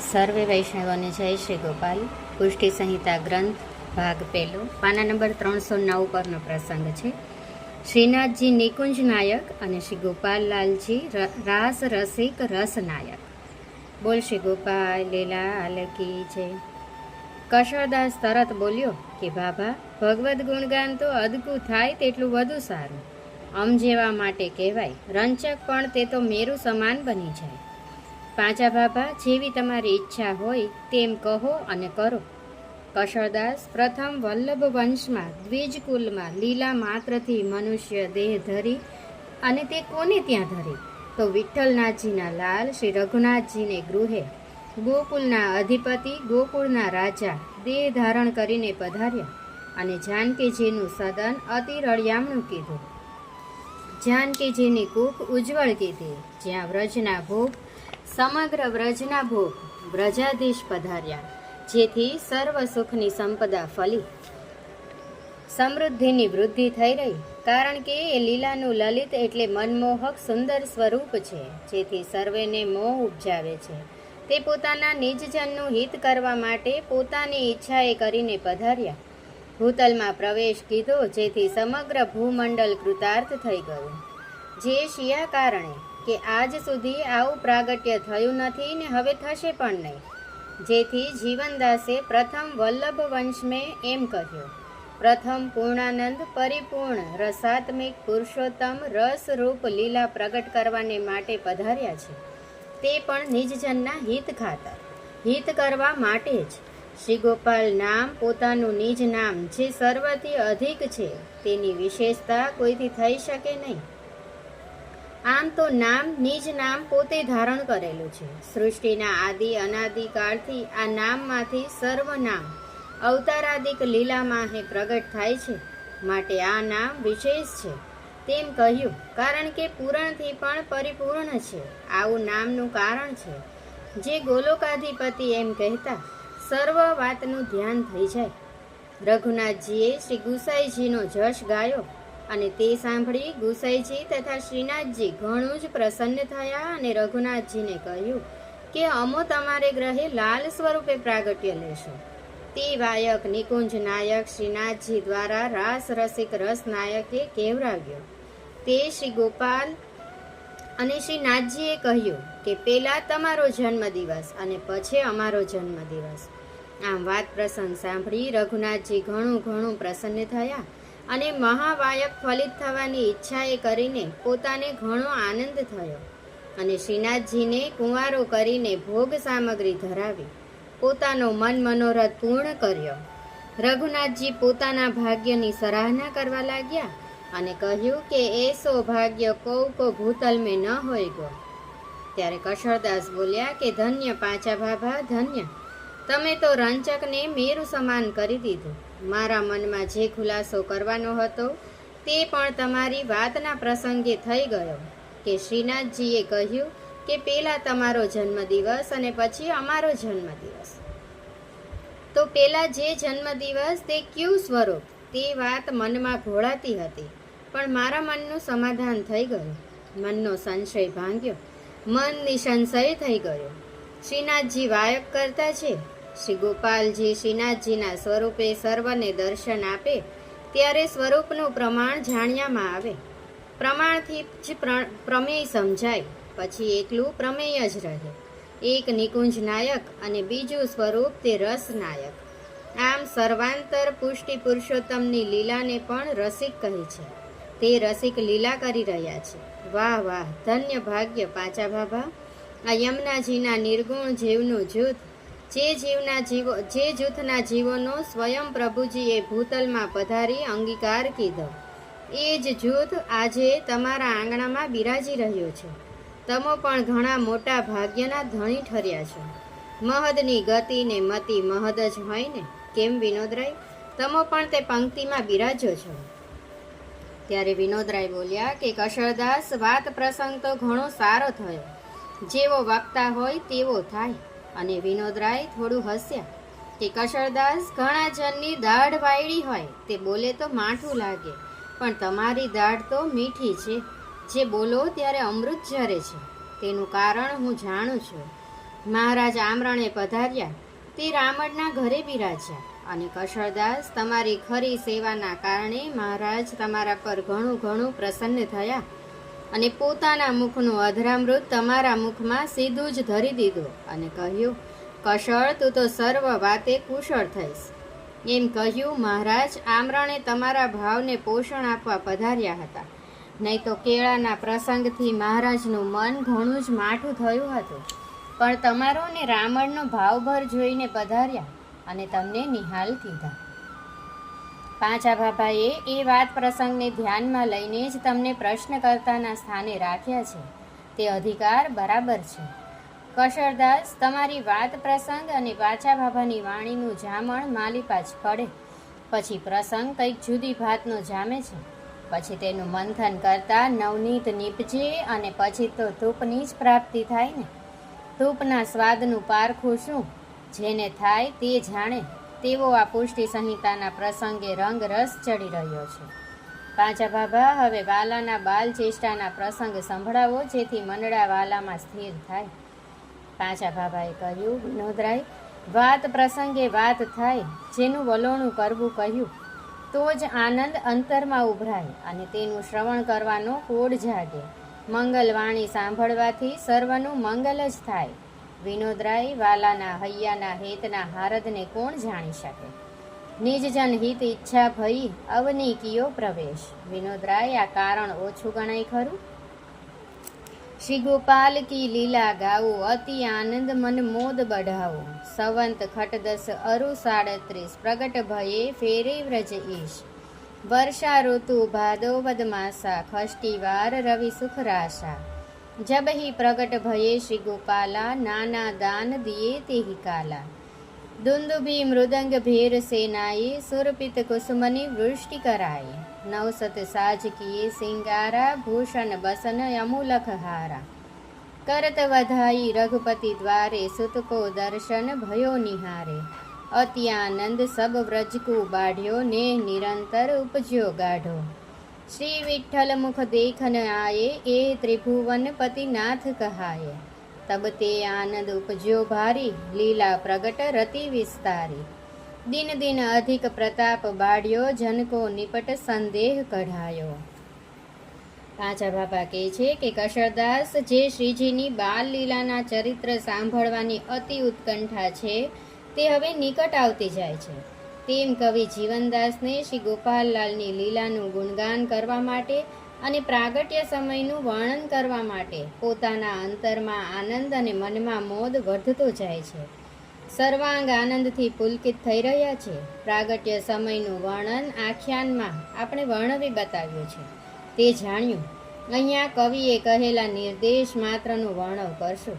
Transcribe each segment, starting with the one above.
સર્વે વૈષ્ણવોને જય શ્રી ગોપાલ. પુષ્ટિ સંહિતા ગ્રંથ, ભાગ પહેલો. પાના નંબર ત્રણસો નવ પરનો પ્રસંગ છે. શ્રીનાથજી નિકુંજ નાયક અને શ્રી ગોપાલલાલજી રાસ રસિક રસ નાયક. બોલ શ્રી ગોપાલ, લીલા આલકી છે. કશોરદાસ તરત બોલ્યો કે, બાબા, ભગવદ્ ગુણગાન તો અદકું થાય તેટલું વધુ સારું. અમ જેવા માટે કહેવાય, રંચક પણ તે તો મેરું સમાન બની જાય. પાંચા બાબા જેવી તમારી ઈચ્છા હોય તેમ કહો અને કરો. કશળદાસ પ્રથમ વલ્લભ વંશમાં દ્વિજ કુલમાં લીલા માત્રથી મનુષ્ય દેહ ધરી અને તે કોને ત્યાં ધરી? તો વિઠ્ઠલનાથજીના લાલ શ્રી રઘુનાથજીને ગૃહે. ગોકુલના અધિપતિ, ગોકુળના રાજા દેહ ધારણ કરીને પધાર્યા અને જાનકીજીનું સદન અતિ રળિયામણું કીધું. જાનકીજીની કૂખ ઉજ્જવળ કીધી. જ્યાં વ્રજના ભોગ સમગ્ર વ્રજના ભોગ વ્રજાધીશ પધાર્યા, જેથી સર્વ સુખની સંપદા ફલી. સમૃદ્ધિની વૃદ્ધિ થઈ રહી, કારણ કે એ લીલાનું લલિત એટલે મનમોહક સુંદર સ્વરૂપ છે, જેથી સર્વેને મોહ ઉપજાવે છે. તે પોતાના નિજજનનું હિત કરવા માટે પોતાની ઈચ્છાએ કરીને પધાર્યા. ભૂતલમાં પ્રવેશ કીધો, જેથી સમગ્ર ભૂમંડળ કૃતાર્થ થઈ ગયું. જે શિયા કારણે કે આજ સુધી આવું પ્રાગટ્ય થયું નથી ને હવે થશે પણ નહીં. જેથી જીવનદાસે પ્રથમ વલ્લભ વંશમે એમ કહ્યું, પ્રથમ પૂર્ણાનંદ પરિપૂર્ણ રસાત્મિક પુરુષોત્તમ રસ રૂપ લીલા પ્રગટ કરવાને માટે પધાર્યા છે. તે પણ નિજજનના હિત ખાતર. હિત કરવા માટે જ. શ્રી ગોપાલ નામ પોતાનું નિજ નામ જે સર્વથી અધિક છે તેની વિશેષતા કોઈથી થઈ શકે નહીં. આમ તો નામ, નિજ નામ પોતે ધારણ કરેલું છે. સૃષ્ટિના આદિ, અનાદિ કાળથી આ નામમાંથી સર્વ નામ, અવતારાદિક લીલામાં હે પ્રગટ થાય છે. માટે આ નામ વિશેષ છે. તેમ કહ્યું, કારણ કે પૂરણથી પણ પરિપૂર્ણ છે. આવું નામનું કારણ છે. જે ગોલોકાધિપતિ એમ કહેતા, સર્વ વાતનું ધ્યાન થઈ જાય. રઘુનાથજીએ શ્રી ગુસાઈજીનો જશ ગાયો. અને તે સાંભળી ગુસાઈજી તથા શ્રીનાથજી ઘણું જ પ્રસન્ન થયા અને રઘુનાથજીને કહ્યું કે અમો તમારે ગ્રહે લાલ સ્વરૂપે પ્રાગટ્ય લેશો. તે વાયક નિકુંજ નાયક શ્રીનાથજી દ્વારા રાસ રસિક રસ નાયકે કેવરાવ્યો. તે શ્રી ગોપાલ અને શ્રી નાથજીએ કહ્યું કે પેલા તમારો જન્મદિવસ અને પછી અમારો જન્મદિવસ. આમ વાત પ્રસંગ સાંભળી રઘુનાથજી ઘણું ઘણું પ્રસન્ન થયા અને મહાવાયક ફલિત થવાની ઈચ્છાએ કરીને પોતાને ઘણો આનંદ થયો અને શ્રીનાથજીને કુંવારો કરીને ભોગ સામગ્રી ધરાવી પોતાનો મન મનોરથ પૂર્ણ કર્યો. રઘુનાથજી પોતાના ભાગ્યની સરાહના કરવા લાગ્યા અને કહ્યું કે એ સૌભાગ્ય કૌ કો ભૂતલ મેં ન હોય ગો ત્યારે કશળદાસ બોલ્યા કે ધન્ય પાંચા ભાભા ધન્ય. તમે તો રંચકને મેરુ સમાન કરી દીધું. મારા મનમાં જે ખુલાસો કરવાનો હતો, તે પણ તમારી વાતના પ્રસંગે થઈ ગયો, કે શ્રીનાથજીએ કહ્યું કે પેલા તમારો જન્મદિવસ અને પછી અમારો જન્મદિવસ. તો પેલા જે જન્મદિવસ તે ક્યું સ્વરૂપ? તે વાત મનમાં ઘોળાતી હતી, પણ મારા મનનું સમાધાન થઈ ગયું. મનનો સંશય ભાંગ્યો. મન સંશય થઈ ગયો. શ્રીનાથજી વાયક કરતા છે શ્રી ગોપાલજી શ્રીનાથજીના સ્વરૂપે સર્વને દર્શન આપે, ત્યારે સ્વરૂપનું પ્રમાણ જાણ્યામાં આવે. પ્રમાણથી જ પ્રમેય સમજાય, પછી એકલું પ્રમેય જ રહે. એક નિકુંજ નાયક અને બીજું સ્વરૂપ તે રસ નાયક. આમ સર્વાંતર પુષ્ટિ પુરુષોત્તમની લીલાને પણ રસિક કહે છે. તે રસિક લીલા કરી રહ્યા છે. વાહ વાહ, ધન્ય ભાગ્ય, પાચા ભાભા આ યમુનાજીના નિર્ગુણ જીવનું જૂથ જે જીવના જીવો, જે જૂથના જીવોનો સ્વયં પ્રભુજીએ ભૂતલમાં પધારી અંગીકાર કીધો. એ જ જૂથ આજે તમારા આંગણામાં બિરાજી રહ્યો છે. તમો પણ ઘણા મોટા ભાગ્યના ધણી ઠર્યા છો. મહદની ગતિ ને મતિ મહદ જ હોય ને? કેમ વિનોદરાય? તમો પણ તે પંક્તિમાં બિરાજો છો. ત્યારે વિનોદરાય બોલ્યા કે કશળદાસ, વાત પ્રસંગ તો ઘણો સારો થયો. જેવો વક્તા હોય તેવો થાય. અને વિનોદરાય થોડું હસ્યા. કે કશળદાસ ઘણા જણની દાઢ વાયડી હોય, તે બોલે તો માઠું લાગે, પણ તમારી દાઢ તો મીઠી છે. જે બોલો ત્યારે અમૃત ઝરે છે. તેનું કારણ હું જાણું છું. મહારાજ આમરણે પધાર્યા. તે રામણના ઘરે બિરાજ્યા. અને કશળદાસ તમારી ખરી સેવાના કારણે મહારાજ તમારા પર ઘણું ઘણું પ્રસન્ન થયા. અને પોતાના મુખનું અધરામૃત તમારા મુખમાં સીધું જ ધરી દીધું અને કહ્યું, કશળ, તું તો સર્વ વાતે કુશળ થઈશ. એમ કહ્યું, મહારાજ, આમરણે તમારા ભાવને પોષણ આપવા પધાર્યા હતા. નહીં તો કેળાના પ્રસંગથી મહારાજનું મન ઘણું જ માઠું થયું હતું. પણ તમારો ને રામણનો ભાવભર જોઈને પધાર્યા અને તમને નિહાલ કીધા. પાંચા બાબાએ એ વાત પ્રસંગને ધ્યાનમાં લઈને જ તમને પ્રશ્ન કરતાના સ્થાને રાખ્યા છે. તે અધિકાર બરાબર છે. કશરદાસ તમારી વાત પ્રસંગ અને પાછા બાબાની વાણીનું જામણ માલિપા જ પડે. પછી પ્રસંગ કંઈક જુદી ભાતનો જામે છે. પછી તેનું મંથન કરતા નવનીત નીપજે અને પછી તો ધૂપની જ પ્રાપ્તિ થાય ને. ધૂપના સ્વાદનું પારખું શું? જેને થાય તે જાણે. તેવો આ પુષ્ટિ સંહિતાના પ્રસંગે રંગ રસ ચડી રહ્યો છે. પાંચા બાબા, હવે વાલાના બાલ ચેષ્ટાના પ્રસંગ સંભળાવો, જેથી મંડળા વાલામાં સ્થિર થાય. પાંચા બાબાએ કહ્યું વિનોદરાય વાત પ્રસંગે વાત થાય, જેનું વલોણું કરવું કહ્યું, તો જ આનંદ અંતરમાં ઉભરાય અને તેનું શ્રવણ કરવાનો કોડ જાગે. મંગલવાણી સાંભળવાથી સર્વનું મંગલ જ થાય. વિનોદરાય વાલાના હૈયાના હેતના હારદને કોણ જાણી શકે? નિજજન હિત ઈચ્છા ભઈ અવની કિયો પ્રવેશ? વિનોદરાય, આ કારણ ઓછું ગણાય ખરું? શ્રી ગોપાલ કી લીલા ગાવો અતિ આનંદ મન મોદ બઢાવો સંવંત ખટદસ અરુ સાડત્રીસ, પ્રગટ ભયે ફેરે વ્રજ ઈશ. વર્ષા ઋતુ ભાદોવદ માસા ખષ્ટી વાર રવિ સુખ રાશા જબ હી પ્રગટ ભયે શ્રી ગોપાલા નાના દાન દિયે તેહી કાલા દુંદુભી મૃદંગ ભેર સેનાએ સુરપિત કુસુમની વૃષ્ટિ કરાય નવસત સાજ કિએ સિંગારા ભૂષણ બસન અમૂલક હારા કરત વધાઈ રઘુપતિ દ્વારે સુતકો દર્શન ભયો નિહારે અતિ આનંદ સબ વ્રજકુ બાઢ્યો ને નિરંતર ઉપજ્યો ગાઢો શ્રી વિઠ્ઠલ મુખ દેખન આયે એ ત્રિભુવન પતિ નાથ કહાય તબ તે આનંદ ઉપજ્યો ભારી લીલા પ્રગટ રતિ વિસ્તારી દિન દિન અધિક પ્રતાપ બાળ્યો જનકો નિપટ સંદેહ કઢાયો પાંચા બાપા કહે છે કે કશરદાસ જે શ્રીજીની બાલ લીલાના ચરિત્ર સાંભળવાની અતિ ઉત્કંઠા છે, તે હવે નિકટ આવતી જાય છે। તેમ કવિ જીવનદાસને શ્રી ગોપાલલાલની લીલાનું ગુણગાન કરવા માટે અને પ્રાગટ્ય સમયનું વર્ણન કરવા માટે પોતાના અંતરમાં આનંદ અને મનમાં મોદ વધતો જાય છે. સર્વાંગ આનંદથી પુલકિત થઈ રહ્યા છે. પ્રાગટ્ય સમયનું વર્ણન આખ્યાનમાં આપણે વર્ણવી બતાવ્યું છે. તે જાણ્યું, અહીંયા કવિએ કહેલા નિર્દેશ માત્રનું વર્ણવ કરશું.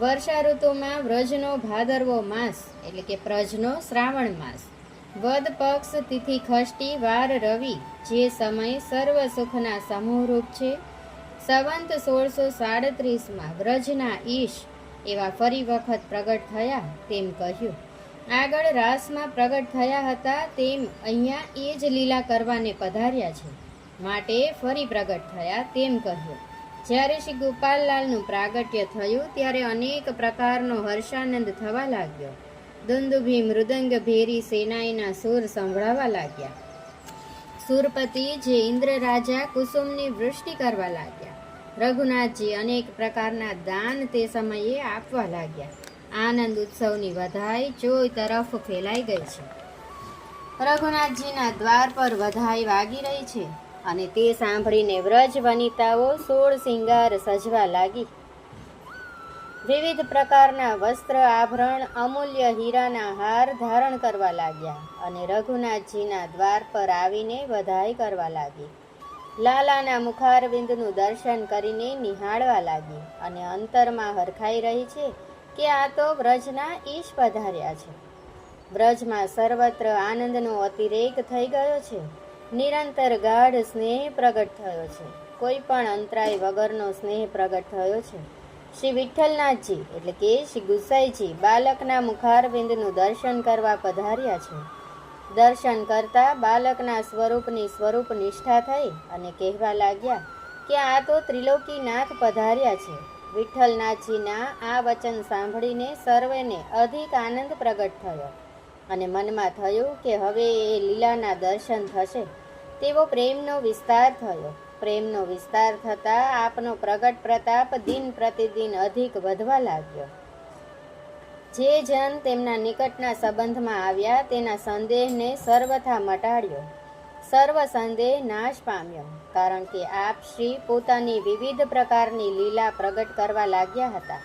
વર્ષા ઋતુમાં વ્રજનો ભાદરવો માસ, એટલે કે પ્રજનો શ્રાવણ માસ વદ પક્ષ તિથિ ખષ્ટી વાર રવિ, જે સમય સર્વ સુખના સમૂહરૂપ છે. સંવંત સોળસો સાડત્રીસમાં વ્રજના ઈશ એવા ફરી વખત પ્રગટ થયા તેમ કહ્યું. આગળ રાસમાં પ્રગટ થયા હતા તેમ અહીંયા એ જ લીલા કરવાને પધાર્યા છે. માટે ફરી પ્રગટ થયા તેમ કહ્યું. જ્યારે શ્રી ગોપાલલાલનું પ્રાગટ્ય થયું, ત્યારે અનેક પ્રકારનો હર્ષાનંદ થવા લાગ્યો. દુંદુભી મૃદંગ ભેરી સેનાઈના સૂર સંભળાવા લાગ્યા. સુરપતિ જે ઇન્દ્ર રાજા કુસુમની વૃષ્ટિ કરવા લાગ્યા. રઘુનાથજી અનેક પ્રકારના દાન તે સમયે આપવા લાગ્યા. આનંદ ઉત્સવની વધાઈ ચોય તરફ ફેલાઈ ગઈ છે. રઘુનાથજીના દ્વાર પર વધાઈ વાગી રહી છે અને તે સાંભળીને વ્રજ વનિતાઓ સોળ શિંગાર સજવા લાગી. વિવિધ પ્રકારના વસ્ત્ર, આભરણ, અમૂલ્ય હીરાના હાર ધારણ કરવા લાગ્યા અને રઘુનાથજીના દ્વાર પર આવીને વધાઈ કરવા લાગી. લાલાના મુખારવિંદનું દર્શન કરીને નિહાળવા લાગી અને અંતરમાં હરખાઈ રહી છે કે આ તો વ્રજના ઈશ પધાર્યા છે. વ્રજમાં સર્વત્ર આનંદનો અતિરેક થઈ ગયો છે. નિરંતર ગાઢ સ્નેહ પ્રગટ થયો છે. કોઈ પણ અંતરાય વગરનો સ્નેહ પ્રગટ થયો છે. શ્રી વિઠ્ઠલનાથજી, એટલે કે શ્રી ગુસાઈજી, બાલકના મુખારવિંદનું દર્શન કરવા પધાર્યા છે. દર્શન કરતા બાલકના સ્વરૂપની સ્વરૂપ નિષ્ઠા થઈ અને કહેવા લાગ્યા કે આ તો ત્રિલોકીનાથ પધાર્યા છે. વિઠ્ઠલનાથજીના આ વચન સાંભળીને સર્વેને અધિક આનંદ પ્રગટ થયો અને મનમાં થયું કે હવે એ લીલાના દર્શન થશે. તેવો પ્રેમનો વિસ્તાર થયો. પ્રેમનો વિસ્તાર થતાં આપનો પ્રગટ પ્રતાપ દિન પ્રતિદિન અધિક વધવા લાગ્યો. જે જન તેમના નિકટના સંબંધમાં આવ્યા તેના સંદેહને સર્વથા મટાડ્યો. સર્વ સંદેહ નાશ પામ્યો, કારણ કે આપ શ્રી પોતાની વિવિધ પ્રકારની લીલા પ્રગટ કરવા લાગ્યા હતા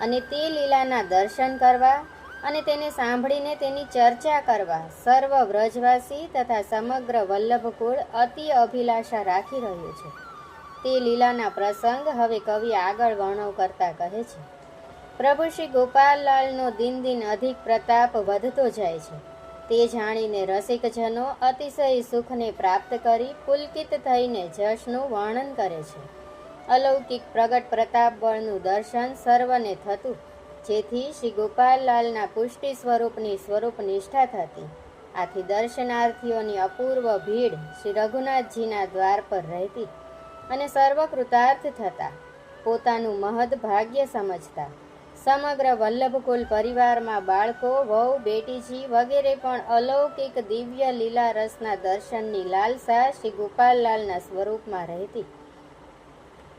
અને તે લીલાના દર્શન કરવા અને તેને સાંભળીને તેની ચર્ચા કરવા સર્વ વ્રજવાસી તથા સમગ્ર વલ્લભકુળ અતિ અભિલાષા રાખી રહ્યું છે. તે લીલાના પ્રસંગ હવે કવિ આગળ વર્ણવ કરતા કહે છે. પ્રભુ શ્રી ગોપાલલાલનો દિન દિન અધિક પ્રતાપ વધતો જાય છે. તે જાણીને રસિકજનો અતિશય સુખને પ્રાપ્ત કરી પુલકિત થઈને જશનું વર્ણન કરે છે. અલૌકિક પ્રગટ પ્રતાપ બળનું દર્શન સર્વને થતું જેથી શ્રી ગોપાલલાલના પુષ્ટિ સ્વરૂપની સ્વરૂપ નિષ્ઠા થતી. આથી દર્શનાર્થીઓની અપૂર્વ ભીડ શ્રી રઘુનાથજીના દ્વાર પર રહેતી અને સર્વકૃતાર્થ થતા. પોતાનું મહદ ભાગ્ય સમજતા. સમગ્ર વલ્લભકુલ પરિવારમાં બાળકો, વહુ, બેટીજી વગેરે પણ અલૌકિક દિવ્ય લીલા રસના દર્શનની લાલસા શ્રી ગોપાલલાલના સ્વરૂપમાં રહેતી.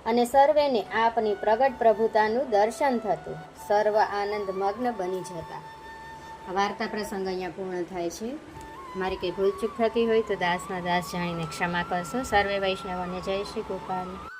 અને સર્વેને આપની પ્રગટ પ્રભુતાનું દર્શન થતું. સર્વ આનંદ મગ્ન બની જતા. વાર્તા પ્રસંગ અહીંયા પૂર્ણ થાય છે. મારી કંઈ ભૂલચૂક થતી હોય તો દાસના દાસ જાણીને ક્ષમા કરશો. સર્વે વૈષ્ણવને જય શ્રી ગોપાલ.